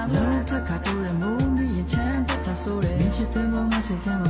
လာလာထက်ခါတိုးရမိုးမိရင်ချမ်းတက်တာဆိုတယ်ချစ်တဲ့မောင်မစိတ်ကံဘရောမ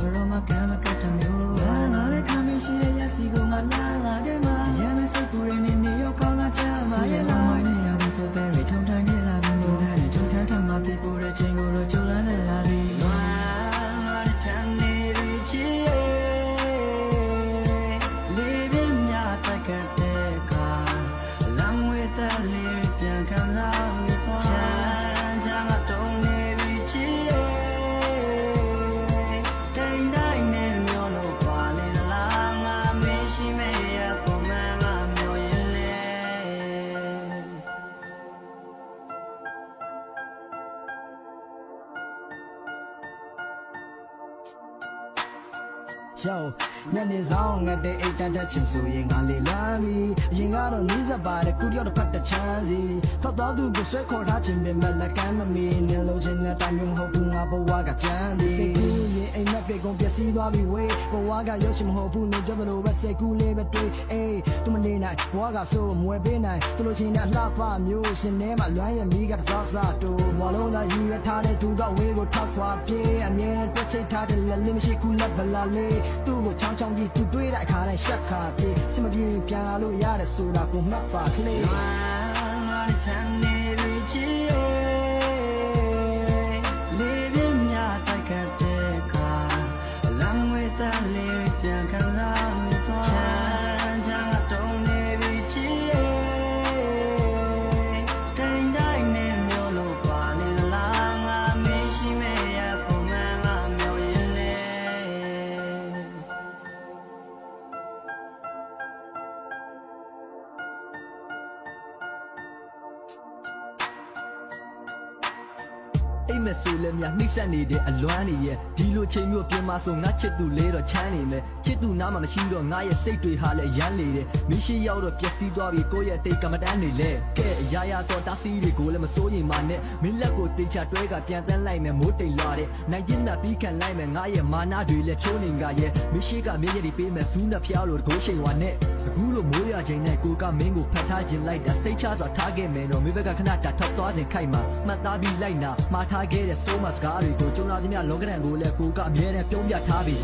ယောညနေဆောင်ငတ်တဲ့အိတ်တန်းတက်ချင်ဆိုရင်ငါလေလမ်းပြီအရင်ကတော့နီးစပ်ပါတယ်ကုတယောက်တစ်ဖက်တစ်ချမ်းစီထွက်သွားသူကိုဆွဲခေါ်ထားခြင်းပင်မဲ့လက်ကမ်းမမီနင်လုံးချင်းတဲ့တိုင်းမျိုးမဟုတ်ဘူးငါဘဝကကြမ်းသည်စိတ်ကူးရင်အိမ်မက်ပေကုန်ပျက်စီးသွားပြီဝေးဘဝကရုပ်ရှင်မဟုတ်ဘူးနေပြောသလိုပဲစိတ်ကူးလေးပဲတွေးအေးသူမနေနိုင်ဘဝကဆိုမွယ်ပေးနိုင်သူလိုချင်တဲ့လှပမျိုးရှင်ထဲမှာလွမ်းရမီးကတစားစားတူဘဝလုံးသာယူရထားတဲ့သူကဝေးကိုထောက်ခွာပြေးအမြဲတက်ချိတ်ထားတဲ့လက်လေးမရှိဘူးလက်ဗလာလေးသူ့ကိုချောင်းချောင်းကြီးသူတွေးတဲ့အခါတိုင်းရှက်ခါပြေးစမပြေပြန်လာလို့ရတယ်ဆိုတာကိုမှတ်ပါကလေး အိမ်မက်ဆိုလည်းများနှိမ့်ဆက်နေတဲ့အလွမ်းနေရဲ့ဒီလိုချိန်မျိုးပြင်မာဆိုငါချစ်သူလေးတော့ချမ်းနေမယ်ချစ်သူနားမှာမရှိတော့ငါရဲ့စိတ်တွေဟာလည်းရမ်းလေတယ်မိရှိရောက်တော့ပျက်စီးသွားပြီကိုယ့်ရဲ့တိတ်ကမတန်းနေလဲကဲအရာရာတော့တားစီးတွေကိုလည်းမစိုးရင်မာနဲ့မင်းလက်ကိုတေချာတွဲကပြန်တန်းလိုက်မယ်မိုးတိမ်လာတဲ့နိုင်ကျင်းတာပြီးခံလိုက်မယ်ငါရဲ့မာနာတွေလည်းချိုးနေငါရဲ့မရှိကမင်းရဲ့ဒီပေးမယ်ဇူးနဲ့ဖျားလို့တကိုးရှိန်ဝါနဲ့အခုလိုမိုးရချိန်နဲ့ကိုကမင်းကိုဖတ်ထားခြင်းလိုက်တာစိတ်ချစွာထားခဲ့မယ်တော့မိဘကခဏတာထောက်သွားခြင်းခိုက်မှာမှတ်သားပြီးလိုက်နာမှားထားခဲ့တဲ့စိုးမစကားတွေကိုကြုံလာသမျှလောကဒဏ်ကိုလည်းကိုကအမြဲတမ်းပြောပြထားပြီး